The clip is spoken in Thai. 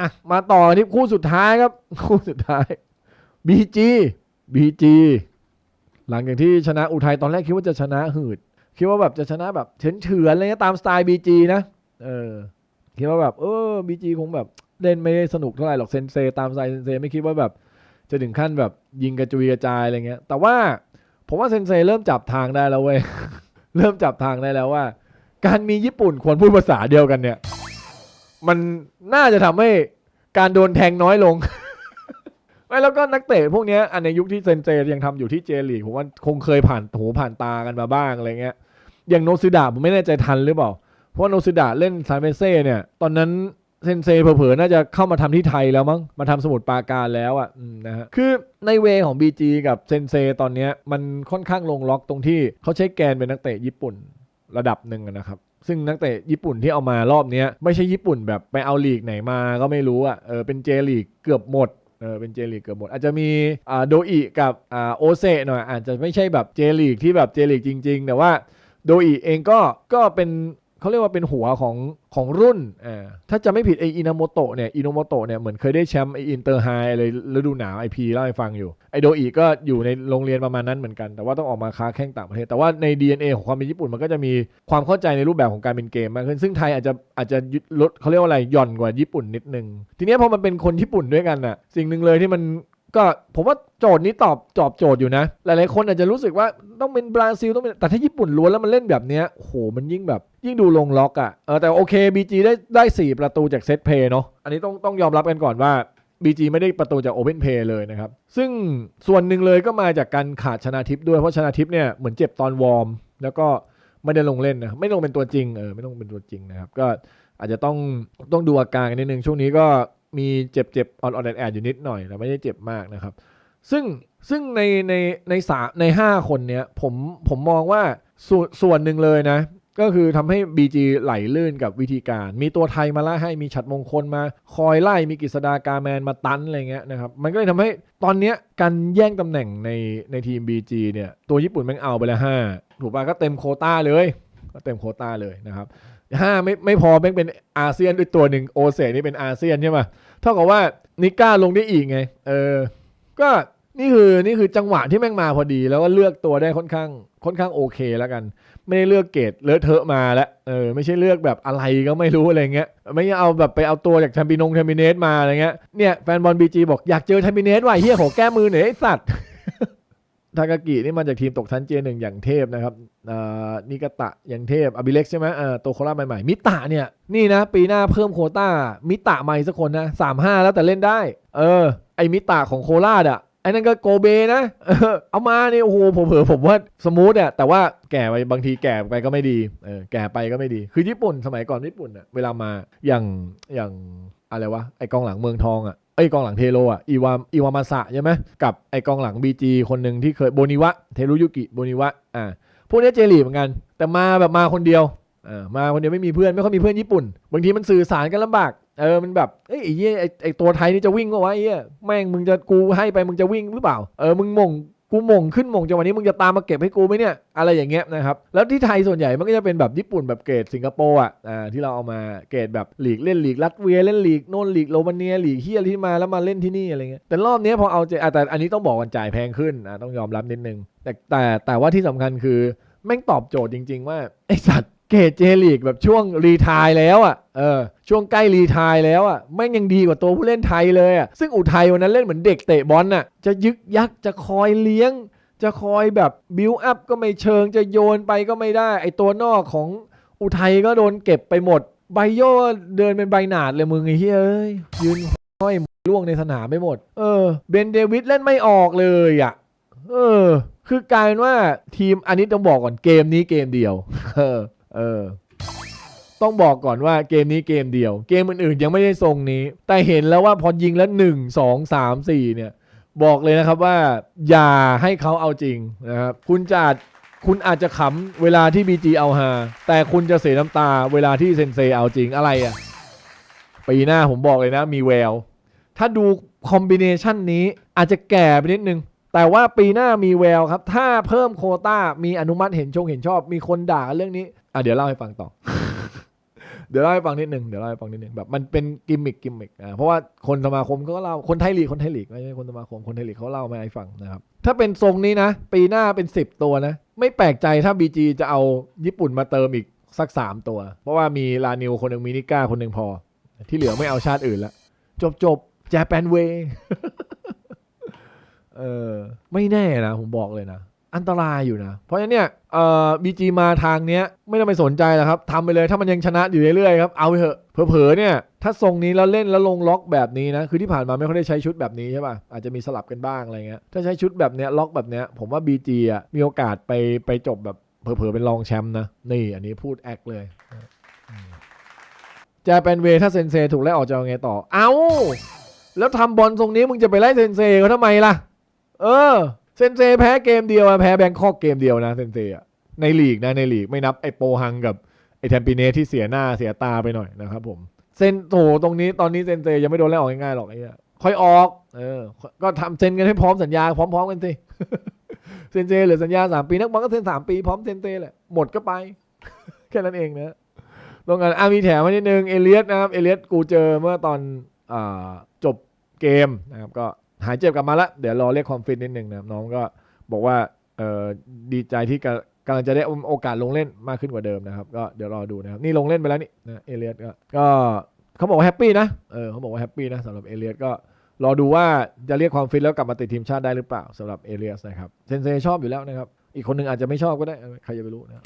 อะมาต่อที่คู่สุดท้ายครับ คู่สุดท้าย BG BG หลังจากที่ชนะอุทัยตอนแรกคิดว่าจะชนะหืด คิดว่าแบบจะชนะแบบเฉือนเฉือนๆอะไรเงี้ยตามสไตล์ BG นะเออคิดว่าแบบเออ BG คงแบบเล่นไม่ได้สนุกเท่าไหร่หรอกเซนเซตามสไตล์เซนเซไม่คิดว่าแบบจะถึงขั้นแบบยิงกระจุยกระจายอะไรเงี้ย แต่ว่าผมว่าเซนเซเริ่มจับทางได้แล้วเว้ย เริ่มจับทางได้แล้วว่า การมีญี่ปุ่นควรพูดภาษาเดียวกันเนี่ย มันน่าจะทำให้การโดนแทงน้อยลง ไม่แล้วก็นักเตะพวกนี้อันในยุคที่เซนเซยังทำอยู่ที่เจลีกผมว่าคงเคยผ่านหูผ่านตากันมาบ้างอะไรเงี้ย อย่างโนซิดะผมไม่แน่ใจทันหรือเปล่า เพราะว่าโนซิดะเล่นซานเฟเซ่เนี่ย ตอนนั้นเซนเซเผลอๆน่าจะเข้ามาทำที่ไทยแล้วมั้ง มาทำสมุดปราการแล้วอะนะฮะ คือในเวของ BG กับเซนเซตอนเนี้ยมันค่อนข้างลงล็อกตรงที่เขาใช้แกนเป็นนักเตะญี่ปุ่นระดับหนึ่งนะครับ ซึ่งนักเตะญี่ปุ่นที่เอามารอบนี้ไม่ใช่ญี่ปุ่นแบบไปเอาลีกไหนมาก็ไม่รู้อะเออเป็นเจลีกเกือบหมดเออเป็นเจลีกเกือบหมด อาจจะมีอ่าโดอิกับอ่าโอเซหน่อยอาจจะไม่ใช่แบบเจลีกที่แบบเจลีกจริง ๆ แต่ว่าโดอิเองก็ก็เป็น เขาเรียกว่าเป็นหัวของของรุ่นอ่าถ้าจะไม่ผิดไออินาโมโตะเนี่ยอินาโมโตะเนี่ยเหมือนเคยได้แชมป์ไออินเตอร์ไฮอะไรฤดูหนาวไอพีเล่าให้ฟังอยู่ ไอโดอิก็อยู่ในโรงเรียนประมาณนั้นเหมือนกัน แต่ว่าต้องออกมาค้าแข่งต่างประเทศ แต่ว่าใน DNA ของความเป็นญี่ปุ่นมันก็จะมีความเข้าใจในรูปแบบของการเป็นเกมมากขึ้น ซึ่งไทยอาจจะอาจจะลดเขาเรียกว่าอะไรหย่อนกว่าญี่ปุ่นนิดนึง ทีนี้พอมันเป็นคนญี่ปุ่นด้วยกันน่ะสิ่งหนึ่งเลยที่มัน ก็ผมว่าโจทย์นี้ตอบตอบโจทย์อยู่นะ หลายๆคนอาจจะรู้สึกว่าต้องเป็นบราซิลต้องเป็นแต่ถ้าญี่ปุ่นล้วนแล้วมันเล่นแบบเนี้ยโหมันยิ่งแบบ ยิ่งดูลงล็อกอะ่ะเออแต่โอเค BG ได้ได้ 4 ประตูจากเซตเพย์เนาะอันนี้ต้องต้องยอมรับกันก่อนว่า BG ไม่ได้ประตูจาก Open Play เลยนะครับ ซึ่งส่วนหนึ่งเลยก็มาจากการขาดชนะทิพย์ด้วยเพราะชนะทิพย์เนี่ยเหมือนเจ็บตอนวอร์ม แล้วก็ไม่ได้ลงเล่นนะไม่ลงเป็นตัวจริงเออไม่ลงเป็นตัวจริงนะครับก็อาจจะต้องต้องดูอาการกันนิดนึงช่วงนี้ก็ มีเจ็บเจ็บออนออนแอดอยู่นิดหน่อยแต่ไม่ได้เจ็บมากนะครับ ซึ่งซึ่งในในในสามในห้าคนเนี้ยผมผมมองว่าส่วนส่วนหนึ่งเลยนะ ก็คือทำให้ BG ไหลลื่นกับวิธีการ มีตัวไทยมาไล่ให้มีฉัดมงคลมา คอยไล่มีกฤษดากาแมนมาตันอะไรเงี้ยนะครับ มันก็เลยทำให้ตอนเนี้ยการแย่งตำแหน่งในในทีม BG เนี่ยตัวญี่ปุ่นแม่งเอาไปแล้วห้าถูกป่ะก็เต็มโคต้าเลยก็เต็มโคต้าเลยนะครับ ห้าไม่ไม่พอแม่งเป็นอาเซียนด้วยตัวหนึ่งโอเซนี่เป็นอาเซียนใช่ไหมเท่ากับว่านิก้าลงได้อีกไง เออ ก็นี่คือนี่คือจังหวะที่แม่งมาพอดีแล้วก็เลือกตัวได้ค่อนข้างค่อนข้างโอเคแล้วกัน ไม่ได้เลือกเกรดเลอะเทอะมาแล้วเออไม่ใช่เลือกแบบอะไรก็ไม่รู้อะไรเงี้ยไม่เอาแบบไปเอาตัวจากแทมปินงแทมปิเนสมาอะไรเงี้ยเนี่ยแฟนบอลบีจีบอกอยากเจอแทมปิเนสว่ะเฮียขอแก้มือหน่อยไอ้สัตว์ ทากากินี่มาจากทีมตกชั้นเจหนึ่งอย่างเทพนะครับนิกาตะอย่างเทพอบิเล็กใช่ไหมเออตัวโคราใหม่ๆ มิตะเนี่ย นี่นะ ปีหน้าเพิ่มโคต้า มิตะใหม่สักคนนะสามห้าแล้วแต่เล่นได้ เออ ไอมิตะของโคราชอะไอ้นั่นก็โกเบนะ เอามาเนี่ยโอ้โหผมเผอผมว่าสมูทอะแต่ว่าแก่ไปบางทีแก่ไปก็ไม่ดีเออแก่ไปก็ไม่ดี คือญี่ปุ่นสมัยก่อนญี่ปุ่นอะเวลามาอย่างอย่างอะไรวะไอกองหลังเมืองทองอะ ไอกองหลังเทโรอะอีวาอีวามาสะใช่ไหมกับไอกองหลังบีจีคนหนึ่งที่เคยโบนิวะเทรุยุกิโบนิวะอ่าพวกนี้เจลีเหมือนกัน แต่มาแบบมาคนเดียวอ่ามาคนเดียวไม่มีเพื่อนไม่ค่อยมีเพื่อนญี่ปุ่น บางทีมันสื่อสารกันลำบากเออมันแบบเอ้ยไอ้ไอ้ตัวไทยนี่จะวิ่งก็ไว้เอ้ยแม่งมึงจะกูให้ไปมึงจะวิ่งหรือเปล่าเออมึงม่ง กูหม่งขึ้นหม่งจังวันนี้มึงจะตามมาเก็บให้กูไหมเนี่ยอะไรอย่างเงี้ยนะครับแล้วที่ไทยส่วนใหญ่มันก็จะเป็นแบบญี่ปุ่นแบบเกรดสิงคโปร์อะอ่าที่เราเอามาเกรดแบบหลีกเล่นหลีกลัตเวียเล่นหลีกโน่นลีกโรมาเนียลีกเฮียที่มาแล้วมาเล่นที่นี่อะไรเงี้ยแต่รอบนี้พอเอาเจแต่อันนี้ต้องบอกวันจ่ายแพงขึ้นอะต้องยอมรับนิดนึงแต่แต่แต่ว่าที่สำคัญคือแม่งตอบโจทย์จริง ๆ ว่าไอสัตว์ เกรดเจลีกแบบช่วงรีทายแล้วอะเออช่วงใกล้รีทายแล้วอะแม่งยังดีกว่าตัวผู้เล่นไทยเลยอะซึ่งอุทัยวันนั้นเล่นเหมือนเด็กเตะบอลน่ะจะยึกยักจะคอยเลี้ยง จะคอยแบบบิวอัพก็ไม่เชิงจะโยนไปก็ไม่ได้ ไอตัวนอกของอุทัยก็โดนเก็บไปหมดไบโยเดินเป็นใบหนาดเลยมึงไอ้เฮ้ยเอ้ยยืนห้อยล่วงในสนามไปหมด เออเบนเดวิดเล่นไม่ออกเลยอะเออ คือกลายเป็นว่าทีมอันนี้ต้องบอกก่อนเกมนี้เกมเดียว เออ ต้องบอกก่อนว่าเกมนี้เกมเดียว เกมอื่นๆยังไม่ได้ทรงนี้ แต่เห็นแล้วว่าพอยิงแล้วหนึ่งสองสามสี่เนี่ย บอกเลยนะครับว่า อย่าให้เขาเอาจริงนะครับคุณจะอาจคุณอาจจะขำเวลาที่ BG เอาฮาแต่คุณจะเสียน้ำตาเวลาที่เซนเซเอาจริงอะไรอะ่ะปีหน้าผมบอกเลยนะมีแวว ถ้าดูคอมบิเนชันนี้อาจจะแก่ไปนิดนึง แต่ว่าปีหน้ามีแววครับ ถ้าเพิ่มโคต้ามีอนุมัติเห็นชงเห็นชอบ มีคนด่าเรื่องนี้ อะเดี๋ยวเล่าให้ฟังต่อ เดี๋ยวเล่าให้ฟังนิดหนึ่งเดี๋ยวเล่าให้ฟังนิดหนึ่งแบบมันเป็นกิมมิกกิมมิกอ่าเพราะว่าคนสมาคมเขาก็เล่าคนไทยลีกคนไทยลีกไม่ใช่คนสมาคมคนไทยลีกเขาเล่ามาให้ฟังนะครับ ถ้าเป็นทรงนี้นะ ปีหน้าเป็น 10 ตัวนะ ไม่แปลกใจถ้า BG จะเอาญี่ปุ่นมาเติมอีกสัก 3 ตัว เพราะว่ามีลานิวคนหนึ่งมีนิก้าคนหนึ่งพอ ที่เหลือไม่เอาชาติอื่นล้วจบจบแจแปนเวเออไม่แน่นะผมบอกเลยนะ อันตรายอยู่นะ เพราะฉะนั้นเนี่ยเอ่อบีจีมาทางเนี้ยไม่ต้องไปสนใจแล้วครับทำไปเลยถ้ามันยังชนะอยู่เรื่อยๆครับเอาไปเถอะเผลอๆเนี่ยถ้าทรงนี้แล้วเล่นแล้วลงล็อกแบบนี้นะคือที่ผ่านมาไม่ค่อยได้ใช้ชุดแบบนี้ใช่ป่ะอาจจะมีสลับกันบ้างอะไรเงี้ยถ้าใช้ชุดแบบเนี้ยล็อกแบบเนี้ยผมว่าบีจีอะมีโอกาสไปไปจบแบบเผลอๆเป็นรองแชมป์นะนี่อันนี้พูดแอคเลยจะเป็นเวถ้าเซนเซถูกไล่ออกจะเอาไงต่อ เอาแล้วทำบอลทรงนี้มึงจะไปไล่เซนเซเขาทำไมล่ะ เออ เซนเซแพ้เกมเดียวอะแพ้แบงคอกเกมเดียวนะเซนเซอะในลีกนะในลีกไม่นับไอโปฮังกับไอแทมปิเนสที่เสียหน้าเสียตาไปหน่อยนะครับผมเซนโถตรงนี้ตอนนี้เซนเซยังไม่โดนไล่ออกง่ายๆหรอกไอ้เหี้ยค่อยออกเออก็ทำเซ็นกันให้พร้อมสัญญาพร้อมๆกันสิเซนเซเหลือสัญญาสามปีนักบอลก็เซ็นสามปีพร้อมเซนเซแหละหมดก็ไป แค่นั้นเองนะตรงกันอะมีแถมมานิดนึงเอเลียสนะครับเอเลียสกูเจอเมื่อตอนอ่าจบเกมนะครับก็ หายเจ็บกลับมาแล้วเดี๋ยวรอเรียกความฟิตนิดนึงนะน้องก็บอกว่าเออดีใจที่กำลังจะได้โอกาสลงเล่นมากขึ้นกว่าเดิมนะครับ ก็เดี๋ยวรอดูนะครับนี่ลงเล่นไปแล้วนี่นะเอเลียสก็ก็เขาบอกว่าแฮปปี้นะเออเขาบอกว่าแฮปปี้นะสำหรับเอเลียสก็รอดูว่าจะเรียกความฟิตแล้วกลับมาติดทีมชาติได้หรือเปล่าสำหรับเอเลียสนะครับเซนเซชอบอยู่แล้วนะครับ อีกคนหนึ่งอาจจะไม่ชอบก็ได้ ใครจะไปรู้นะครับ